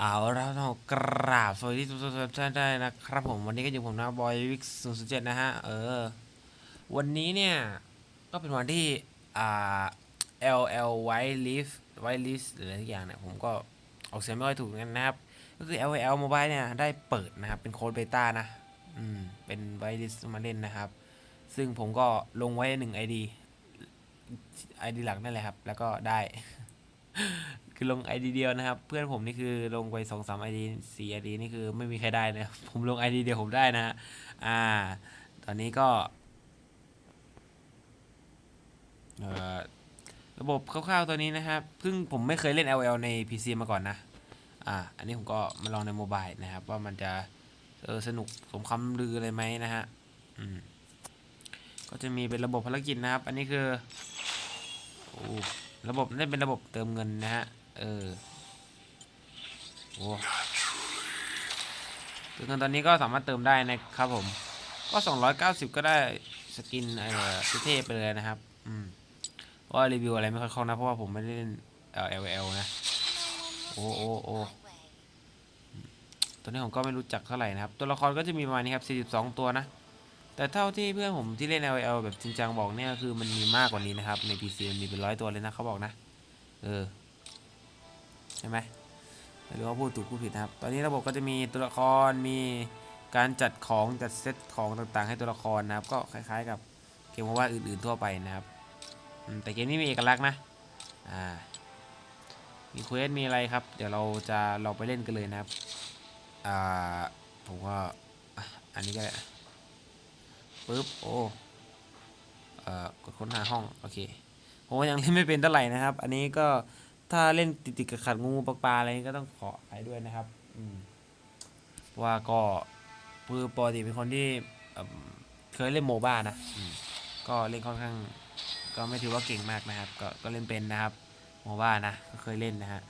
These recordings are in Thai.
เอาแล้วเรากราบสวัสดีทุกท่านได้นะครับผมวันนี้ก็อยู่ผมนะบอยวิกศูนย์เจ็ดนะฮะเออวันนี้เนี่ย ก็เป็นวันที่อ่า LL White Leaf White Leaf หรืออะไรทุกอย่างเนี่ยผมก็ออกเสียงไม่ค่อยถูกกันนะครับ ก็คือ LL Mobile เนี่ยได้เปิดนะครับ เป็นโค้ดเบต้านะอืมเป็น White List มาเล่นนะครับ ซึ่งผมก็ลงไว้หนึ่ง ID ID หลักนั่นแหละครับ แล้วก็ได้ คือลง ID เดียวนะครับ เพื่อนผมนี่คือลงไปสองสาม ID สี่ ID นี่คือไม่มีใครได้นะผมลง ID เดียวผมได้นะฮะอ่า ตอนนี้ก็ระบบคร่าวๆตัวนี้นะครับเพิ่งผมไม่เคยเล่น LL ใน PC มาก่อนนะ อ่า อันนี้ผมก็มาลองในโมบายนะครับ ว่ามันจะเออสนุกสมคำลืออะไรไหมนะฮะ อืม ก็จะมีเป็นระบบภารกิจนะครับ อันนี้คือ ระบบนี่เป็นระบบเติมเงินนะฮะ เออโอ้ติมเงินตอนนี้ก็สามารถเติมได้นะครับผม ก็ 290 ก็ได้สกินเอ่อเท่ๆไปเลยนะครับ อืมว่ารีวิวอะไรไม่ค่อยคล่องนะ เพราะว่าผมไม่ได้เล่นเอ่อ LL นะ โอ้โอ้โอ้ตัวนี้ผมก็ไม่รู้จักเท่าไหร่นะครับ ตัวละครก็จะมีประมาณนี้ครับ 42 ตัวนะ แต่เท่าที่เพื่อนผมที่เล่น LL แบบจริงจังบอกเนี่ยคือมันมีมากกว่านี้นะครับ ใน PC มันมีเป็นร้อยตัวเลยนะเขาบอกนะ เออ ใช่ไหมไม่รู้ว่าพูดถูกพูดผิดนะครับ ตอนนี้ระบบก็จะมีตัวละครมีการจัดของจัดเซตของต่างๆ ให้ตัวละครนะครับ ก็คล้ายๆกับเกมว่าอื่นๆทั่วไปนะครับแต่เกมนี้มีเอกลักษณ์นะอ่ามีเควสมีอะไรครับ เดี๋ยวเราจะลองไปเล่นกันเลยนะครับอ่าผมก็อะอันนี้ก็ได้ปึ๊บโอ้เอ่อกดค้นหาห้อง โอเคผมยังเล่นไม่เป็นเท่าไหร่นะครับ อันนี้ก็ ถ้าเล่นติดๆกับขัดงูปลาปลาอะไรนี้ก็ต้องขอไปด้วยนะครับอืมเพราะว่าก็คือปกติเป็นคนที่เคยเล่นโมบ้านะก็เล่นค่อนข้าง ก็ไม่ถือว่าเก่งมากนะครับ ก็ก็เล่นเป็นนะครับโมบ้านะก็เคยเล่นนะฮะ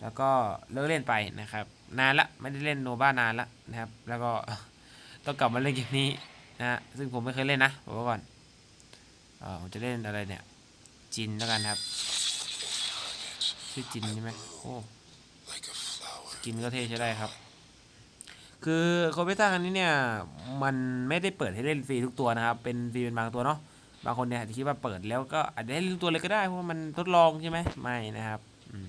แล้วก็เลิกเล่นไปนะครับ นานละไม่ได้เล่นโนบ้านานละนะครับ แล้วก็ต้องกลับมาเล่นเกมนี้นะฮะซึ่งผมไม่เคยเล่นนะบอกไว้ก่อนเออผมจะเล่นอะไรเนี่ยจินแล้วกันครับ ชื่อจินใช่ไหมโอ้สกินก็เท่ใช้ได้ครับ คือโคเบต้าคันนี้เนี่ย มันไม่ได้เปิดให้เล่นฟรีทุกตัวนะครับ เป็นฟรีเป็นบางตัวเนาะบางคนเนี่ยอาจจะคิดว่าเปิดแล้วก็อาจจะให้เล่นทุกตัวเลยก็ได้เพราะว่ามันทดลองใช่ไหมไม่นะครับอืม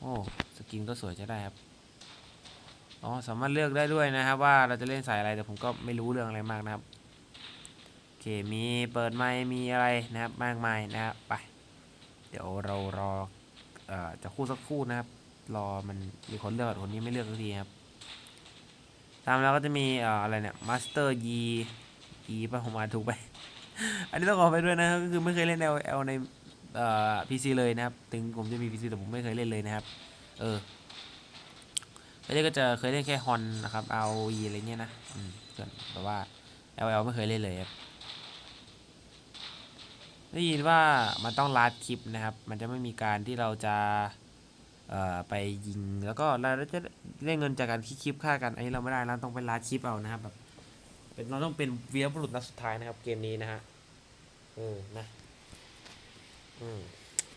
โอ้สกินก็สวยใช้ได้ครับอ๋อสามารถเลือกได้ด้วยนะครับ ว่าเราจะเล่นสายอะไรแต่ผมก็ไม่รู้เรื่องอะไรมากนะครับโอเคมีเปิดไมค์มีอะไรนะครับมากมายนะครับไป เดี๋ยวเรารอเอ่อจะคู่สักคู่นะครับ รอมันมีคนเลือกคนนี้ไม่เลือกสักทีครับ ตามแล้วก็จะมีเอ่ออะไรเนี่ยมาสเตอร์ยียีป่ะผมอ่านถูกไป อันนี้ต้องขอไปด้วยนะครับก็คือไม่เคยเล่น L L ในเอ่อ PC เลยนะครับ ถึงผมจะมี PC แต่ผมไม่เคยเล่นเลยนะครับ เออแล้วนี่ก็จะเคยเล่นแค่ฮอนนะครับเอายีอะไรเงี้ยนะอืมส่วนแต่ว่า L L ไม่เคยเล่นเลยครับ ได้ยินว่ามันต้องลัดคลิปนะครับ มันจะไม่มีการที่เราจะเอ่อไปยิงแล้วก็เราจะได้เงินจากการคิดคลิปฆ่ากันอันนี้เราไม่ได้เราต้องไปลัดคลิปเอานะครับแบบเป็นเราต้องเป็นเวีรบุรุษนัดสุดท้ายนะครับ เกมนี้นะฮะเอืมนะอืม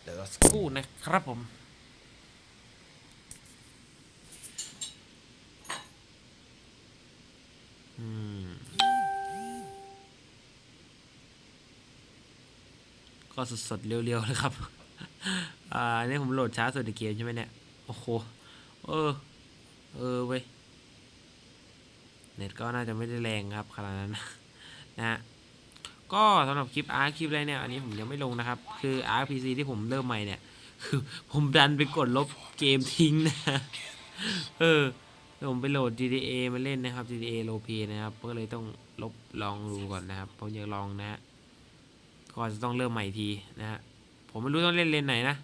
เดี๋ยวสักครู่นะครับผมอืม ก็สดๆ เรียวๆเลยครับ อ่านี่ผมโหลดช้าสุดในเกมใช่ไหมเนี่ย โอ้โห เออ เออเว้ย เน็ตก็น่าจะไม่ได้แรงครับขนาดนั้นนะฮะก็สำหรับคลิปอาร์คลิปอะไรเนี่ย อันนี้ผมยังไม่ลงนะครับ คือ RPC ที่ผมเริ่มใหม่เนี่ย คือผมดันไปกดลบเกมทิ้งนะ เออผมไปโหลด GTA มาเล่นนะครับ GTA l o p นะครับ ก็เลยต้องลบลองดูก่อนนะครับ ผมอยากลองนะฮะ ก็จะต้องเริ่มใหม่ทีนะฮะผมไม่รู้ต้องเล่นเลนไหนนะ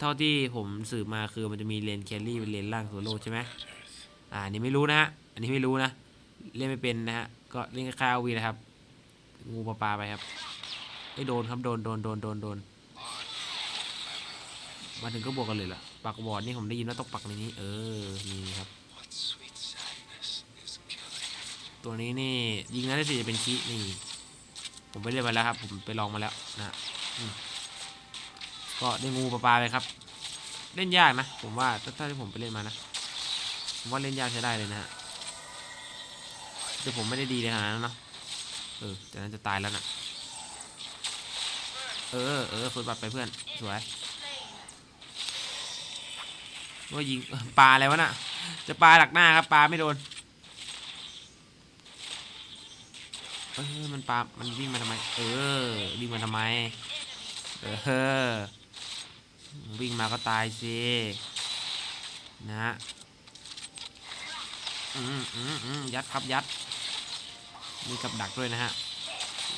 เท่าที่ผมสืบมาคือมันจะมีเลนแครี่เป็นเลนล่างโซโล่ใช่ไหมอ่าอันนี้ไม่รู้นะฮะอันนี้ไม่รู้นะเล่นไม่เป็นนะฮะก็เล่นคาวีนะครับ งูปลาปลาไปครับไอ้โดนครับโดนโดนโดนโดนโดนมาถึงก็บวกกันเลยเหรอปักบอร์ดนี่ผมได้ยินว่าต้องปักในนี้ เออนี่ครับ ตัวนี้นี่ยิงนั้นได้สิจะเป็นคีนี่ ผมไปเล่นมาแล้วครับ ผมไปลองมาแล้วนะก็ได้งูปลาปลาไปครับ เล่นยากนะ ผมว่าถ้าที่ผมไปเล่นมานะ ผมว่าเล่นยากใช้ได้เลยนะฮะแต่ผมไม่ได้ดีเลยขนาดนั้นเนาะ เออแต่นั้นจะตายแล้วนะเออเออฝึกบัตรไปเพื่อน สวยว่ายิงปลาอะไรวะน่ะ จะปลาหลักหน้าครับปลาไม่โดน เออมันปลามันวิ่งมาทำไม เออ วิ่งมาทำไม เออ วิ่งมาก็ตายสินะฮะอืมอืมอืมยัดครับยัด มีกับดักด้วยนะฮะ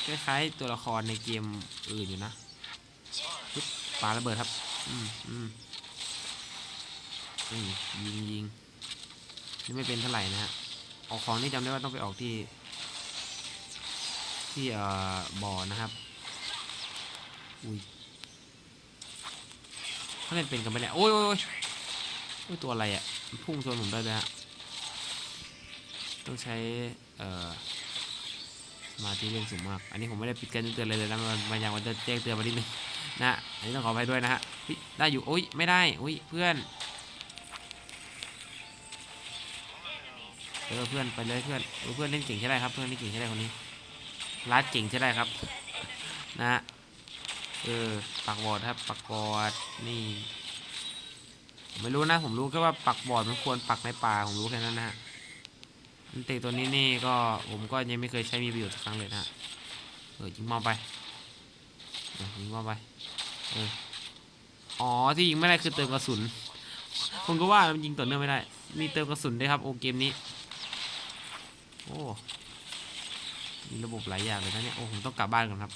คล้ายๆตัวละครในเกมอื่นอยู่นะปึ๊บปาระเบิดครับ อืมอืมอืมยิงยิงนี่ไม่เป็นเท่าไหร่นะฮะ ออกของนี่จำได้ว่าต้องไปออกที่ ที่บ่อนะครับอุ้ยเขาเล่นเป็นกันไปเนี่ยโอ้ยโอ้ยโอ้ยโอ้ยตัวอะไรอะพุ่งชนผมได้เลยฮะต้องใช้เอ่อสมาธิเล่นสูงมาก อันนี้ผมไม่ได้ปิดการเตือนเลยเลยนะมันมันยังมันจะแจ้งเตือนมานิดนึงนะอันนี้ต้องขออภัยด้วยนะฮะได้อยู่โอ้ยไม่ได้อุ้ยเพื่อนเออเพื่อนไปเลยเพื่อนเพื่อนเล่นเก่งใช่ได้ครับเพื่อนเล่นเก่งใช่ได้คนนี้ รัดเก่งใช่ได้ครับ นะฮะเออปักบอร์ดครับปักบอร์ดนี่ไม่รู้นะ ผมรู้แค่ว่าปักบอร์ดมันควรปักในป่าผมรู้แค่นั้นนะฮะอันเตะตัวนี้นี่ก็ผมก็ยังไม่เคยใช้มีประโยชน์สักครั้งเลยนะฮะเออยิงมองไปยิงมองไปเอออ๋อที่ยิงไม่ได้คือเติมกระสุนผมก็ว่ามันยิงต่อเนื่องไม่ได้ มีเติมกระสุนด้วยครับโอเกมนี้ โอ้ มีระบบหลายอย่างเลยนะเนี่ย โอ้ผมต้องกลับบ้านก่อนครับ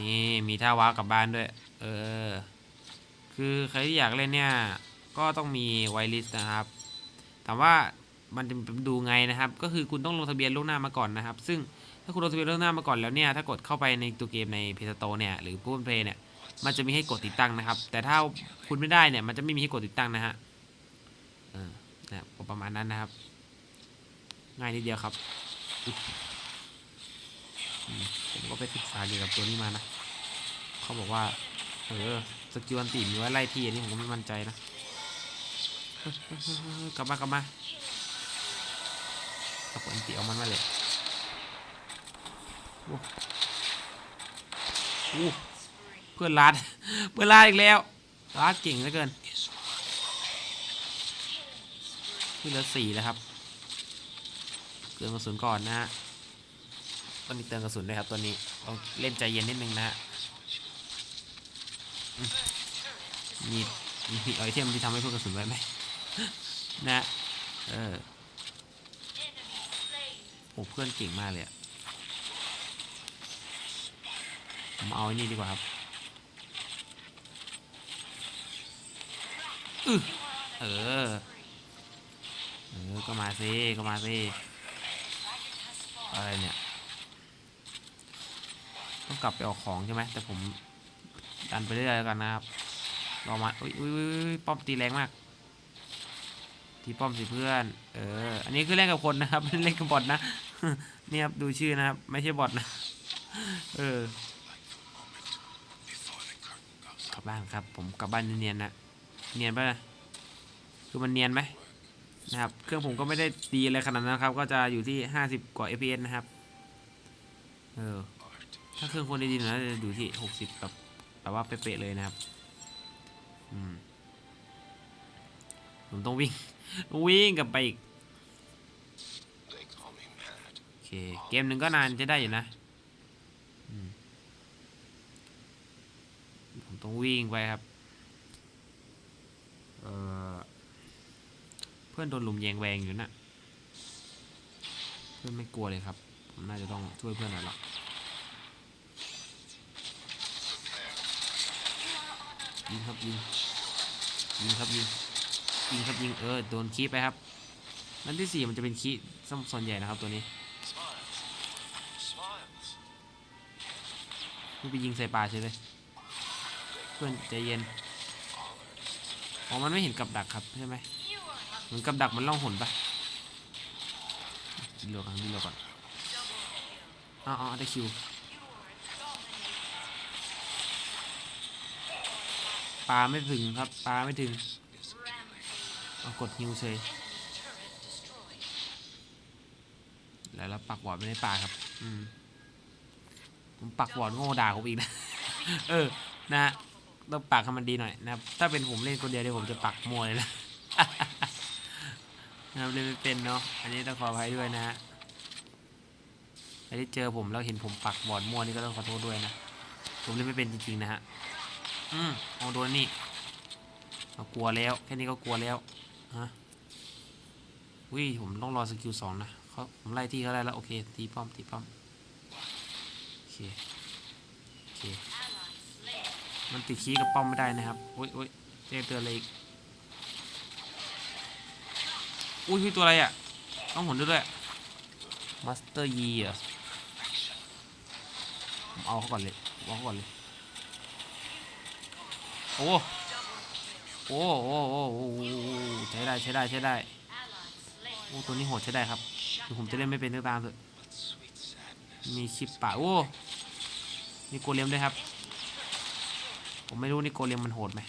นี่มีท่าว้าวกลับบ้านด้วย เออ คือใครที่อยากเล่นเนี่ย ก็ต้องมีไวลิสนะครับถามว่ามันจะดูไงนะครับ ก็คือคุณต้องลงทะเบียนล่วงหน้ามาก่อนนะครับ ซึ่งถ้าคุณลงทะเบียนล่วงหน้ามาก่อนแล้วเนี่ย ถ้ากดเข้าไปในตัวเกมใน p พ s t o r e เนี่ย หรือ Google Play เนี่ย มันจะมีให้กดติดตั้งนะครับ แต่ถ้าคุณไม่ได้เนี่ย มันจะไม่มีให้กดติดตั้งนะฮะ เออนะครับประมาณนั้นนะครับ ง่ายนิดเดียวครับ ผมก็ไปศึกษาเกี่ยวกับตัวนี้มานะ เขาบอกว่า เออ สกิลอันตีมีไว้ไล่ที่อันนี้ผมก็ไม่มั่นใจนะ กลับมากลับมาเอาผลตีเอามันมาเลยโอ้เพื่อนลาดเพื่อนลาดอีกแล้วลาดเก่งเหลือเกินขึ้นเหลือสี่แล้วครับ เติมกระสุนก่อนนะฮะต้องมีเติมกระสุนด้วยครับตัวนี้ต้องเล่นใจเย็นนิดนึงนะฮะมีมีไอเทมที่ทำให้เพื่อนกระสุนไว้ไหมนะเออโอ้เพื่อนเก่งมากเลยอะผมเอาไอ้นี่ดีกว่าครับอเออ เออ ก็มาสิ ก็มาสิ อะไรเนี่ย ต้องกลับไปเออกของใช่ไหมแต่ผมดันไปเรื่อยๆแล้วกันนะครับรอมาอุ้ยอุ้ยป้อมตีแรงมาก ที่ป้อมสิเพื่อน เออ อันนี้คือเล่นกับคนนะครับไม่เล่นกับบอทนะ เนี่ยครับดูชื่อนะครับ ไม่ใช่บอทนะ เออกลับบ้านครับ ผมกลับบ้านเนียนๆนะ เนียนปะนะ คือมันเนียนไหม นะครับ เครื่องผมก็ไม่ได้ดีอะไรขนาดนั้นครับ ก็จะอยู่ที่ห้าสิบกว่า fps นะครับ เออ ถ้าเครื่องคนดีๆน่อยน่าจะอยู่ที่หกสิบแบบแบบว่าเป๊ะๆเลยนะครับ อืม ผมต้องวิ่ง วิ่งกลับไปอีก โอเค เกมหนึ่งก็นานจะได้อยู่นะผมต้องวิ่งไปครับ เออ พื่อนโดนลุมแยงแวงอยู่นะเพื่อนไม่กลัวเลยครับ ผมน่าจะต้องช่วยเพื่อนหน่อยละยิงครับยิงยิงครับยิงยิงครับยิงเออโดนคีไปครับนัดที่สี่มันจะเป็นคีส่วนใหญ่นะครับตัวนี้ Smiles. Smiles. ไม่ไปยิงใส่ปลาใช่เลยเพื่อนใจเย็น อ๋อ มันไม่เห็นกับดักครับใช่ไหม เหมือนกับดักมันล่องหนปะดีโลก่อนดีโลก่อนอ๋ออ๋อได้คิวปลาไม่ถึงครับปลาไม่ถึงเอากดฮิวเฉยแล้วเราปักบอดไม่ได้ปลาครับ อืมผมปักบอดโง่ด่าผมอีกนะ เออ นะฮะต้องปักให้มันดีหน่อยนะครับ ถ้าเป็นผมเล่นคนเดียวเดี๋ยวผมจะปักมัวเลยนะ นะครับเล่นไม่เป็นเนาะอันนี้ต้องขออภัยด้วยนะฮะใครที่เจอผมแล้วเห็นผมปักบอร์ดมั่วนี่ก็ต้องขอโทษด้วยนะผมเล่นไม่เป็นจริงๆนะฮะอืมเอาโดนนี่เอากลัวแล้วแค่นี้ก็กลัวแล้วฮะวิผมต้องรอสกิลสองนะเขาผมไล่ที่เขาได้แล้วโอเคตีป้อมตีป้อมโอเคโอเคมันติดขี้กับป้อมไม่ได้นะครับอุ้ยอุ้ยแจ้งเตือนอะไรอีก อุ้ยคือตัวอะไรอะ ต้องหมุนด้วยด้วยมาสเตอร์ยีเหรอผมเอาเขาก่อนเลยผมเอาเขาก่อนเลย โอ้โอ้โอ้โอ้โอ้ใช้ได้ใช้ได้ใช้ได้โอ้ตัวนี้โหดใช้ได้ครับถึงผมจะเล่นไม่เป็นก็ตามเถอะ Sweet sadness. มีชิปป่าโอ้มีโกเลมด้วยครับ ผมไม่รู้นี่โกเลมมันโหดไหม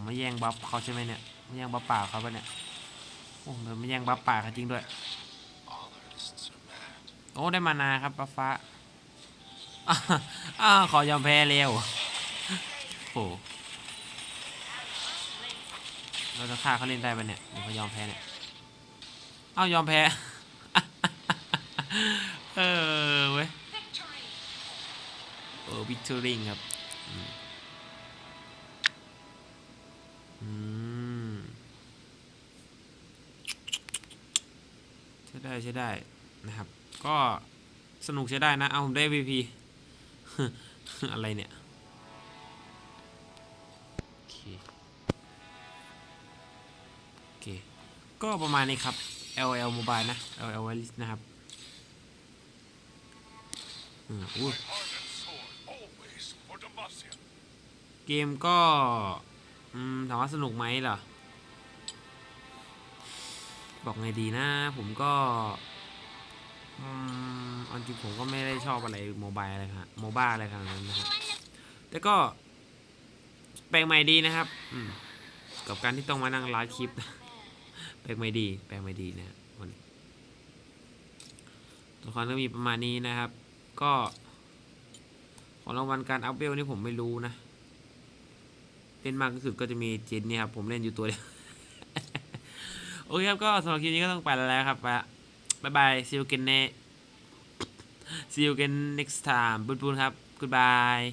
ผมไม่แย่งบัฟเขาใช่ไหมเนี่ยไม่แย่งบัฟป่าเขาปะเนี่ยโอ้ผมไม่แย่งบัฟป่าเขาจริงด้วยโอ้ได้มานาครับบัฟฟ้าอ้าอ้าขอยอมแพ้เร็วโอ้เราจะฆ่าเขาเล่นได้ปะเนี่ยหรือเขายอมแพ้เนี่ยเอ้ายอมแพ้เออเว้ยเออวิกตอริงครับ ใช้ได้ใช้ได้นะครับ ก็สนุกใช้ได้นะ เอาผมได้ VP อะไรเนี่ยโอเคโอเค ก็ประมาณนี้ครับ LL Mobile นะ LL Wireless นะครับอืมอุ้เกมก็ อืมถามว่าสนุกไหมเหรอ บอกไงดีนะ ผมก็อืมเอาจริงผมก็ไม่ได้ชอบอะไรโมบายอะไรครับโมบ้าอะไรขนาดนั้นนะครับแต่ก็ แปลกใหม่ดีนะครับ อืมกับการที่ต้องมานั่งไลฟ์คลิป แปลกใหม่ดี แปลกใหม่ดีนะครับวันนี้ละครก็มีประมาณนี้นะครับ ก็ของรางวัลการอัพเวลนี่ผมไม่รู้นะ เล่นมากที่สุดก็จะมีจินเนี่ยครับผมเล่นอยู่ตัวเดียวโอเคครับก็สำหรับคลิปนี้ก็ต้องไปแล้วครับไปบ๊ายบาย see you again ne see you again next time บุญบุญครับ goodbye